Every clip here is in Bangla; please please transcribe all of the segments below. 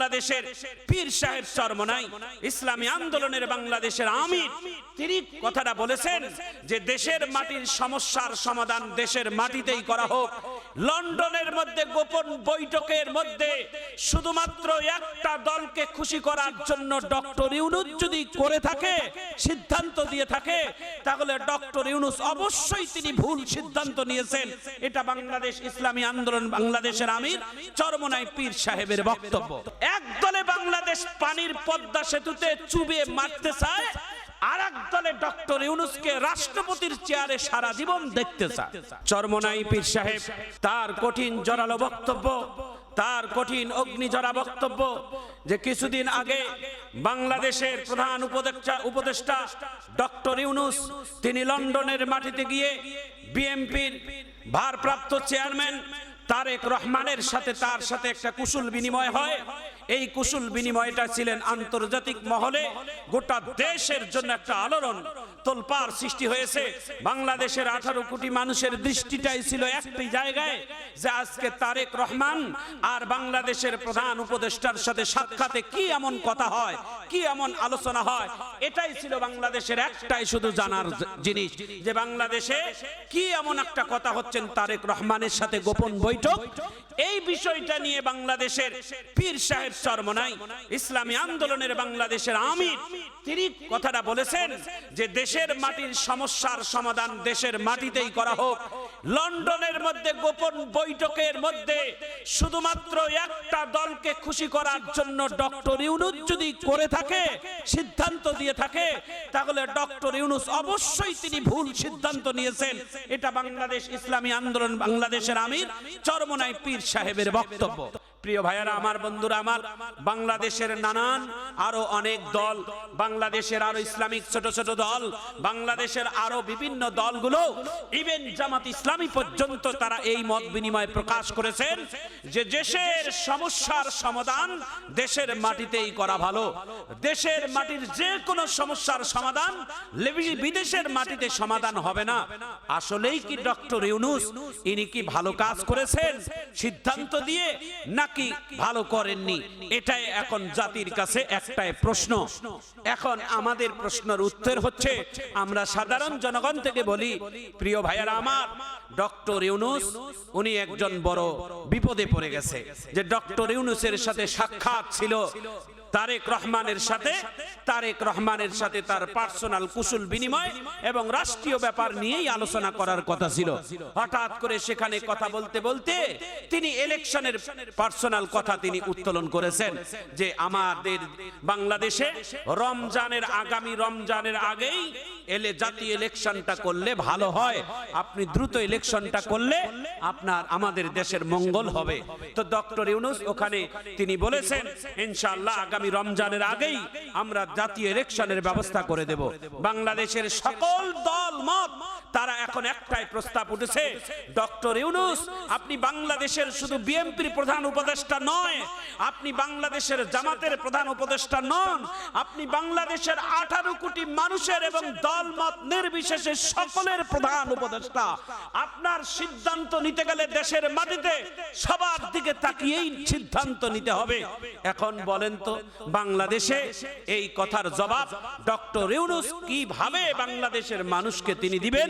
বাংলাদেশের পীর সাহেব চরমনাই ইসলামী আন্দোলনের বাংলাদেশের আমির। তিনি কথাটা বলেছেন যে দেশের মাটির সমস্যার সমাধান দেশের মাটিতেই করা হোক। লন্ডনের মধ্যে গোপন বৈঠকের মধ্যে শুধুমাত্র একটা দলকে খুশি করার জন্য ডক্টর ইউনুস যদি করে থাকে, সিদ্ধান্ত দিয়ে থাকে, তাহলে ডক্টর ইউনুস অবশ্যই তিনি ভুল সিদ্ধান্ত নিয়েছেন। এটা বাংলাদেশ ইসলামী আন্দোলন, বাংলাদেশের আমির চরমনাই পীর সাহেবের বক্তব্য। এক দলে বাংলাদেশ পানির পদ্মা সেতুতে চুবিয়ে মারতে চায় আর এক ডক্টর ইউনুসকে রাষ্ট্রপতির চেয়ারে দেখতে চরমনাই সাহেব, তার কঠিন বক্তব্য, তার কঠিন বক্তব্য যে কিছুদিন আগে বাংলাদেশের প্রধান উপদেষ্টা উপদেষ্টা ডক্টর ইউনুস, তিনি লন্ডনের মাটিতে গিয়ে বিএমপির ভারপ্রাপ্ত চেয়ারম্যান তারেক রহমানের সাথে তার সাথে একটা কুশল বিনিময় হয়। এই কুশল বিনিময়টা ছিলেন আন্তর্জাতিক মহলে গোটা দেশের জন্য একটা আলোড়ন। তোলপাড় সৃষ্টি হয়েছে। বাংলাদেশের আঠারো কোটি মানুষের দৃষ্টিটাই ছিল একটি জায়গায় যে আজকে তারেক রহমান আর বাংলাদেশের প্রধান উপদেষ্টার সাথে সাক্ষাতে কি এমন কথা হয়, কি এমন আলোচনা হয়, এটাই ছিল বাংলাদেশের একটাই শুধু জানার জিনিস যে বাংলাদেশে কি এমন একটা কথা হচ্ছেন তারেক রহমানের সাথে গোপন বৈঠক এই বিষয়টা নিয়ে বাংলাদেশের পীর সাহেব চরমনাই ইসলামী আন্দোলনের বাংলাদেশের আমির, তিনি কথাটা বলেছেন যে দেশের মাটির সমস্যার সমাধান দেশের মাটিতেই করা হোক। লন্ডনের মধ্যে গোপন বৈঠকের মধ্যে শুধুমাত্র একটা দলকে খুশি করার জন্য ডক্টর ইউনুস যদি করে থাকে, সিদ্ধান্ত দিয়ে থাকে, তাহলে ডক্টর ইউনুস অবশ্যই তিনি ভুল সিদ্ধান্ত নিয়েছেন। এটা বাংলাদেশ ইসলামী আন্দোলন, বাংলাদেশের আমির চরমনাই পীর সাহেবের বক্তব্য। প্রিয় ভাইয়ারা, আমার বন্ধুরা, আমার বাংলাদেশের নানান আরও অনেক দল, বাংলাদেশের আরও ইসলামিক ছোট ছোট দল, বাংলাদেশের আরও বিভিন্ন দলগুলো ইভেন জামাত ইসলামী পর্যন্ত তারা এই মত বিনিময় প্রকাশ করেছেন যে দেশের সমস্যার সমাধান দেশের মাটিতেই করা ভালো। দেশের মাটির যে কোনো সমস্যার সমাধান বিদেশের মাটিতে সমাধান হবে না। আসলেই কি ডক্টর ইউনুস ইনি কি ভালো কাজ করেছেন? সিদ্ধান্ত দিয়ে নাকি ভালো করেননি? এটাই এখন জাতির কাছে একটাই প্রশ্ন। এখন আমাদের প্রশ্নের উত্তর হচ্ছে, আমরা সাধারণ জনগণ থেকে বলি, প্রিয় ভাইয়ারা আমার, ডক্টর ইউনুস, উনি একজন বড় বিপদে পড়ে গেছে। যে ডক্টর ইউনুসের সাথে সাক্ষাৎ ছিল তারেক রহমানের সাথে, তারেক রহমানের সাথে তার পার্সোনাল কুশল বিনিময় এবং রাষ্ট্রীয় ব্যাপার নিয়েই আলোচনা করার কথা ছিল। হঠাৎ করে সেখানে কথা বলতে বলতে তিনি ইলেকশনের পার্সোনাল কথা তিনি উত্তোলন করেছেন যে আমাদের বাংলাদেশে রমজানের আগামী রমজানের আগেই এলে জাতীয় ইলেকশনটা করলে ভালো হয়। আপনি দ্রুত ইলেকশনটা করলে আপনার আমাদের দেশের মঙ্গল হবে। তো ডক্টর ইউনুস ওখানে তিনি বলেছেন, ইনশাআল্লাহ আগামী রমজানের আগেই আমরা জাতীয় ইলেকশনের ব্যবস্থা করে দেব। বাংলাদেশের সকল দল, মত, তারা এখন একটাই প্রস্তাব উঠেছে। ডক্টর ইউনুস, আপনি বাংলাদেশের শুধু বিএনপির প্রধান উপদেষ্টা নয়, আপনি বাংলাদেশের জামাতের প্রধান উপদেষ্টা নন, আপনি বাংলাদেশের আঠারো কোটি মানুষের এবং দল, মত নির্বিশেষে সকলের প্রধান উপদেষ্টা। আপনার সিদ্ধান্ত নিতে গেলে দেশের মাটিতে সবার দিকে তাকিয়েই সিদ্ধান্ত নিতে হবে। এখন বলেন তো বাংলাদেশে এই কথার জবাব ডক্টর ইউনুস কীভাবে বাংলাদেশের মানুষকে তিনি দিবেন?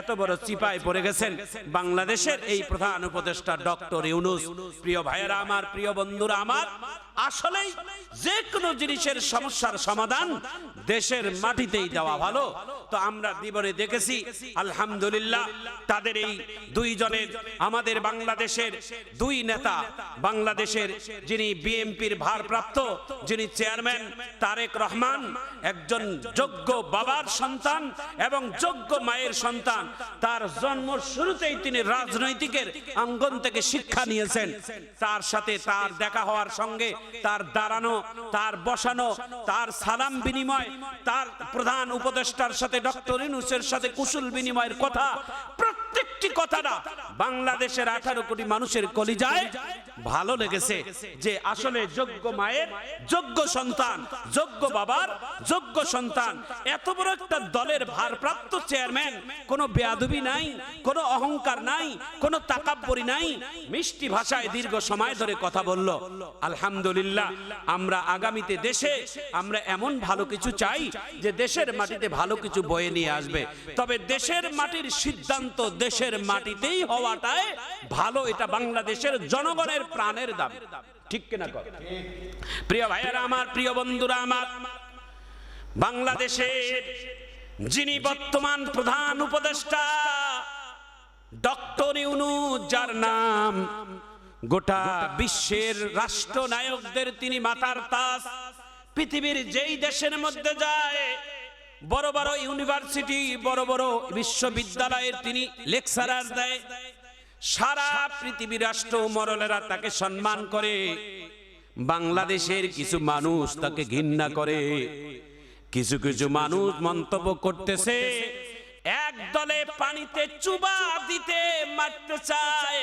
এত বড় চিপায় পড়ে গেছেন। বাংলাদেশের এই প্রধান উপদেষ্টা ডক্টর ইউনুস, প্রিয় ভাইয়েরা আমার, প্রিয় বন্ধুরা আমার আসলে যে কোনো জিনিসের সমস্যার সমাধান দেশের মাটিতেই দেওয়া ভালো। তো আমরা জীবনে দেখেছি, আলহামদুলিল্লাহ, তাদের এই দুইজনের, আমাদের বাংলাদেশের দুই নেতা, বাংলাদেশের যিনি বিএনপির ভারপ্রাপ্ত, যিনি চেয়ারম্যান তারেক রহমান, একজন যোগ্য বাবার সন্তান এবং যোগ্য মায়ের সন্তান, তার জন্ম শুরুতেই তিনি রাজনৈতিকের আঙ্গন থেকে শিক্ষা নিয়েছেন। তার সাথে তার দেখা হওয়ার সঙ্গে তার দাঁড়ানো, তার বসানো, তার সালাম বিনিময়, তার প্রধান উপদেষ্টার সাথে ডক্টর ইনুসের সাথে কুশল বিনিময়ের কথা প্রত্যেকটি কথাটা বাংলাদেশের আঠারো কোটি মানুষের কলিজায় ভালো লেগেছে যে আসলে যোগ্য মায়ের, যোগ্য সন্তান, যোগ্য বাবার, যোগ্য সন্তান, এত বড় একটা দলের ভারপ্রাপ্ত চেয়ারম্যান, কোনো বেয়াদবি নাই, কোনো অহংকার নাই, কোনো তাকাব্বরি নাই। মিষ্টি ভাষায় দীর্ঘ সময় ধরে কথা বলল, আলহামদুলিল্লাহ, আমরা আগামীতে দেশে আমরা এমন ভালো কিছু চাই যে দেশের মাটিতে ভালো কিছু বয়ে নিয়ে আসবে। তবে দেশের মাটির সিদ্ধান্ত দেশের মাটিতেই হওয়াটাই ভালো, এটা বাংলাদেশের জনগণের প্রাণের দাম ঠিক কিনা কর প্রিয় ভাইয়েরা আমার, প্রিয় বন্ধুরা আমার, বাংলাদেশের যিনি বর্তমান প্রধান উপদেষ্টা, ডক্টর ইউনুস, যার নাম গোটা বিশ্বের রাষ্ট্রনায়কদের তিনি মাতার তাস, পৃথিবীর যেই দেশের মধ্যে যায় বড় বড় ইউনিভার্সিটি, বড় বড় বিশ্ববিদ্যালয়ের তিনি লেকচারার দেয়। সারা পৃথিবীর রাষ্ট্র মরলেরা তাকে সম্মান করে। বাংলাদেশের কিছু মানুষ তাকে ঘৃণা করে। কিছু কিছু মানুষ মন্তব্য করতেছে, এক দলে পানিতে চুবা দিতে মারতে চায়,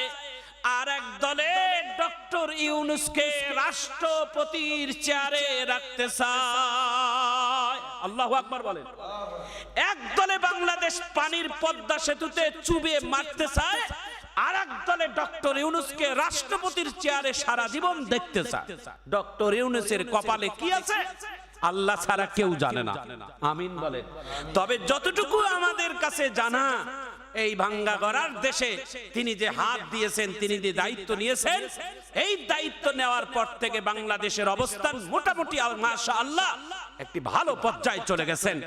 আর এক দলে ডক্টর ইউনুসকে রাষ্ট্রপতির চেয়ারে রাখতে চায়। আল্লাহ আকবার বলেন। এক দলে বাংলাদেশ পানির পদ্মা সেতুতে চুবে মারতে চায় আর এক দলে ডক্টর ইউনুসকে রাষ্ট্রপতির চেয়ারে সারা জীবন দেখতে চায়। ডক্টর ইউনুসের কপালে কি আছে? আল্লাহ ছাড়া কেউ জানে না। আমিন বলে তবে যতটুকু আমাদের কাছে জানা এই ভাঙ্গা গড়ার দেশে তিনি যে হাত দিয়েছেন, তিনি যে দায়িত্ব নিয়েছেন, এই দায়িত্ব নেওয়ার পর থেকে বাংলাদেশের অবস্থান মোটামুটি মাশা আল্লাহ একটি ভালো পর্যায়ে চলে গেছেন।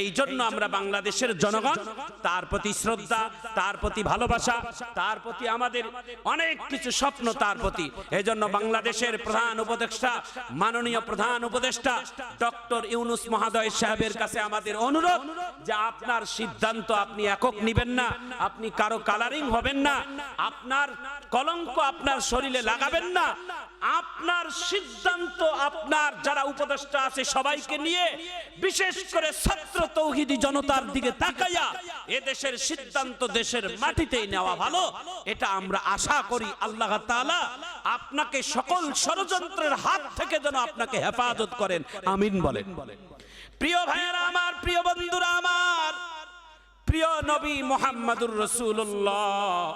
এই জন্য আমরা বাংলাদেশের জনগণ, তার প্রতি শ্রদ্ধা, তার প্রতি ভালোবাসা, তার প্রতি আমাদের অনেক কিছু স্বপ্ন তার প্রতি। এই জন্য বাংলাদেশের প্রধান উপদেষ্টা, মাননীয় প্রধান উপদেষ্টা, ডক্টর ইউনুস মহাদয় সাহেবের কাছে আমাদের অনুরোধ যে আপনার সিদ্ধান্ত আপনি একক নিবেন না। আপনি কারও কালারিং হবেন না। আপনার কলঙ্ক আপনার শরীরে লাগাবেন না। আপনার সিদ্ধান্ত, আপনার যারা উপদেষ্টা আছে সবাইকে নিয়ে বিশেষ করে ছাত্র তৌহিদি জনতার দিকে তাকাইয়া এ দেশের সিদ্ধান্ত দেশের মাটিতেই নেওয়া ভালো। এটা আমরা আশা করি আল্লাহ তাআলা আপনাকে সকল ষড়যন্ত্রের হাত থেকে যেন আপনাকে হেফাজত করেন। আমিন বলেন। প্রিয় ভাইয়েরা আমার, প্রিয় বন্ধুরা আমার প্রিয় নবী মোহাম্মদুর রসুল্লাহ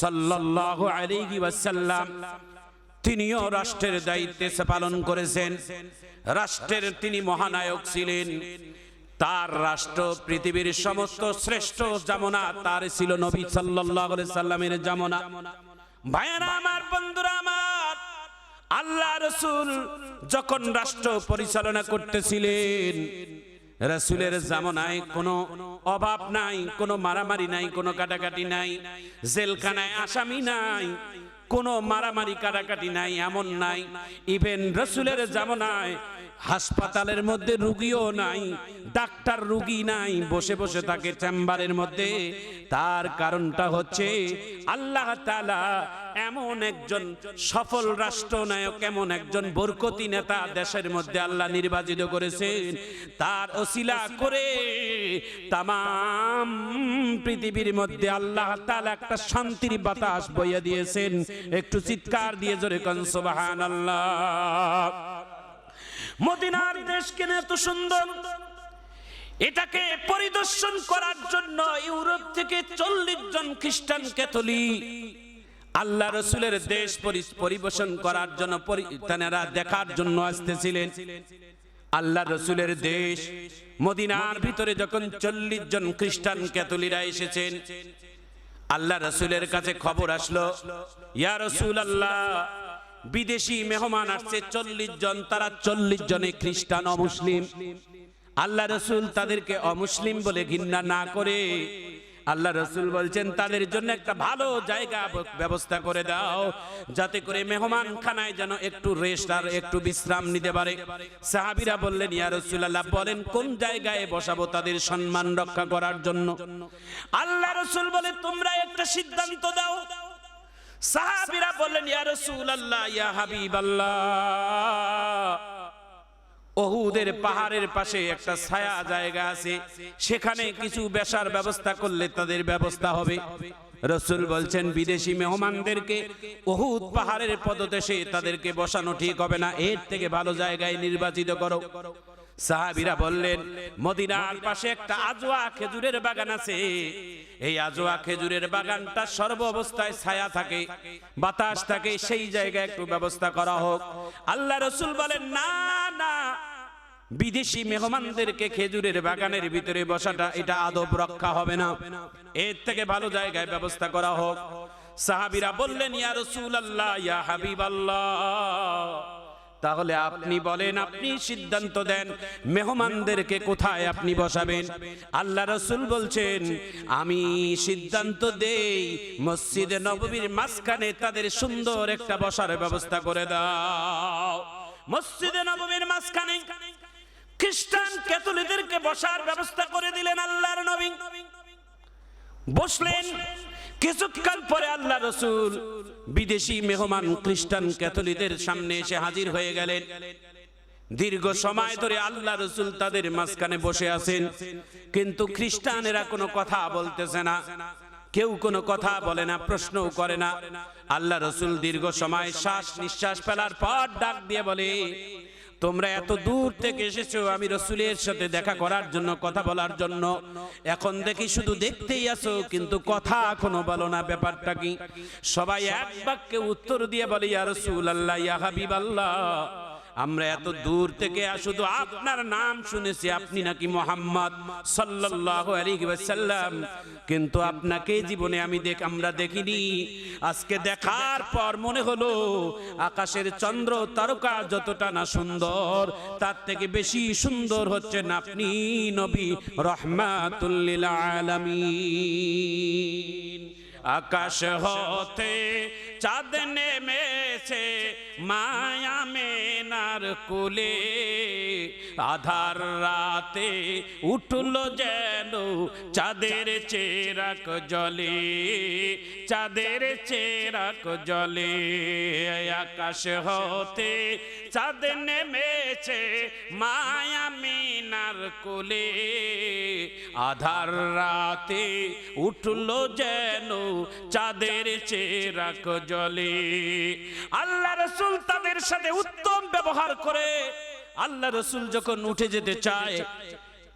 সাল্লাল্লাহু আলাইহি ওয়াসাল্লাম, তিনিও রাষ্ট্রের দায়িত্বে পালন করেছেন। রাষ্ট্রের তিনি মহানায়ক ছিলেন। তার রাষ্ট্র পৃথিবীর সমস্ত শ্রেষ্ঠ জামনা তার ছিল নবী সাল্লাল্লাহু সাল্লামের জামনা। ভাইয়েরা আমার, বন্ধুরা আমার, আল্লাহ রসুল যখন রাষ্ট্র পরিচালনা করতেছিলেন রাসুলের জামনায় কোনো অভাব নাই, কোনো মারামারি নাই, কোনো কাটাকাটি নাই, জেলখানায় আসামি নাই, কোনো মারামারি কাটাকাটি নাই, এমন নাই। ইভেন রসুলের জামনায় হাসপাতালের মধ্যে রুগীও নাই, ডাক্তার রুগী নাই, বসে বসে থাকে চেম্বারের মধ্যে। তার কারণটা হচ্ছে আল্লাহ তাআলা এমন একজন সফল রাষ্ট্রনায়ক, এমন একজন বরকতি নেতা দেশের মধ্যে আল্লাহ নির্বাচিত করেছেন। তার ওসিলা করে তাম পৃথিবীর মধ্যে আল্লাহ তাআলা একটা শান্তির বাতাস বইয়া দিয়েছেন। একটু চিৎকার দিয়ে জোরে কন আল্লাহ মদিনার দেশ কেন এত সুন্দর। এটাকে পরিদর্শন করার জন্য ইউরোপ থেকে চল্লিশ জন খ্রিস্টান ক্যাথলিক আল্লাহ রসুলের দেশ পরি- পরিবেশন করার জন্য তেনারা দেখার জন্য আসতেছিলেন। আল্লাহ রসুলের দেশ মদিনার ভিতরে যখন চল্লিশ জন খ্রিস্টান ক্যাথলিরা এসেছেন, আল্লাহ রসুলের কাছে খবর আসলো, ইয়া রসুল আল্লাহ বিদেশি মেহমান আসছে চল্লিশ জন, তারা চল্লিশ জনে খ্রিস্টান অমুসলিম। আল্লাহ রসুল তাদেরকে অমুসলিম বলে ঘৃণা না করে আল্লাহ রসুল বলছেন, তাদের জন্য একটা ভালো জায়গা ব্যবস্থা করে দাও, যাতে করে মেহমান খানায় যেন একটু রেস্ট আর একটু বিশ্রাম নিতে পারে। সাহাবিরা বললেন, ইয়া রসুল আল্লাহ বলেন কোন জায়গায় বসাবো তাদের সম্মান রক্ষা করার জন্য? আল্লাহ রসুল বলে, তোমরা একটা সিদ্ধান্ত দাও। সাহাবিরা বললেন, ইয়া রসুল আল্লাহ ইয়া হাবিবাল্লাহ। ওহুদের পাহাড়ের পাশে একটা ছায়া জায়গা আছে। সেখানে কিছু বেশার ব্যবস্থা করলে তাদের ব্যবস্থা হবে। রসুল বলছেন, বিদেশি মেহমানদেরকে ওহুদ পাহাড়ের পদদেশে তাদেরকে বসানো ঠিক হবে না। এর থেকে ভালো জায়গায় নির্বাচিত করো। সাহাবিরা বললেন মদিনার পাশে একটা আজোয়া খেজুরের বাগান আছে। এই আজোয়া খেজুরের বাগানটা সর্ব অবস্থায় ছায়া থাকে। বাতাস থাকে সেই জায়গায় একটু ব্যবস্থা করা হোক। আল্লাহ রসুল বলেন না না বিদেশি মেহমানদেরকে খেজুরের বাগানের ভিতরে বসাটা এটা আদব রক্ষা হবে না। এর থেকে ভালো জায়গায় ব্যবস্থা করা হোক। সাহাবিরা বললেন ইয়া রসুল আল্লাহ ইয়া হাবিব তাহলে আপনি বলেন, আপনি সিদ্ধান্ত দেন, মেহমানদেরকে কোথায় আপনি বসাবেন? আল্লাহ রসুল বলছেন, আমি সিদ্ধান্ত দেই, মসজিদে নববীর মাঝখানে তাদের সুন্দর একটা বসার ব্যবস্থা করে দাও। মসজিদে নববীর মাঝখানে খ্রিস্টান ক্যাথলিকদেরকে বসার ব্যবস্থা করে দিলেন আল্লাহর নবী। বসলেন কিছুক্ষণ পরে আল্লাহ রসুল বিদেশি মেহমান খ্রিস্টান ক্যাথলিকদের সামনে এসে হাজির হয়ে গেলেন। দীর্ঘ সময় ধরে আল্লাহ রসুল তাদের মাঝখানে বসে আছেন, কিন্তু খ্রিস্টানেরা কোনো কথা বলতেছে না। কেউ কোনো কথা বলে না, প্রশ্নও করে না। আল্লাহ রসুল দীর্ঘ সময় শ্বাস নিঃশ্বাস ফেলার পর ডাক দিয়ে বলে তোমরা এত দূর থেকে এসেছ, আমি রসুলের সাথে দেখা করার জন্য, কথা বলার জন্য। এখন দেখি শুধু দেখতেই আসো কিন্তু কথা এখনও বলো না, ব্যাপারটা কি? সবাই এক বাক্যে উত্তর দিয়ে বলে, ইয়া রসুল আল্লাহ ইয়া হাবিব আল্লাহ আমরা এত দূর থেকে শুধু আপনার নাম শুনেছি আপনি নাকি মোহাম্মদ সাল্লাল্লাহু আলাইহি ওয়াসাল্লাম। কিন্তু আপনাকে জীবনে আমি দেখ আমরা দেখিনি। আজকে দেখার পর মনে হলো আকাশের চন্দ্র তারকা যতটা না সুন্দর তার থেকে বেশি সুন্দর হচ্ছেন আপনি নবী। রহমাতুল্লিল আলামিন। আকাশ হতে চাঁদ নেমেছে মায়া কুলে আধার রাতে উঠল যেন চাঁদের চেরাক জলে, চাঁদের চেরাক জলে। আকাশ হতে চাঁদ নেমেছে মায়া মিনার কোলে। আধার রাতে উঠল যেন চাঁদের চেরাক জলে। আল্লাহ রসুল তাদের সাথে উত্তম ব্যবহার করে। আল্লাহ রসুল যখন উঠে যেতে চায়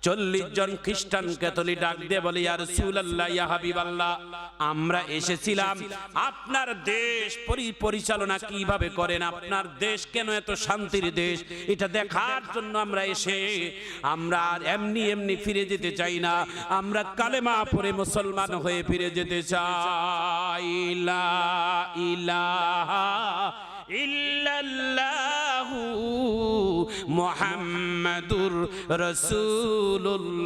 চল্লিশ জন খ্রিস্টান ক্যাথলিক ডাক দিয়ে বলে ইয়া রাসূলুল্লাহ ইয়া হাবিবাল্লাহ আমরা এসেছিলাম। আপনার দেশ পরি- পরিচালনা কীভাবে করেন? আপনার দেশ কেন এত শান্তির দেশ? এটা দেখার জন্য আমরা এসে আমরা আর এমনি এমনি ফিরে যেতে চাই না। আমরা কালেমা পড়ে মুসলমান হয়ে ফিরে যেতে চাই। লা ইলাহা ইল্লাল্লাহু মুহাম্মাদুর রাসূলুল্লাহ।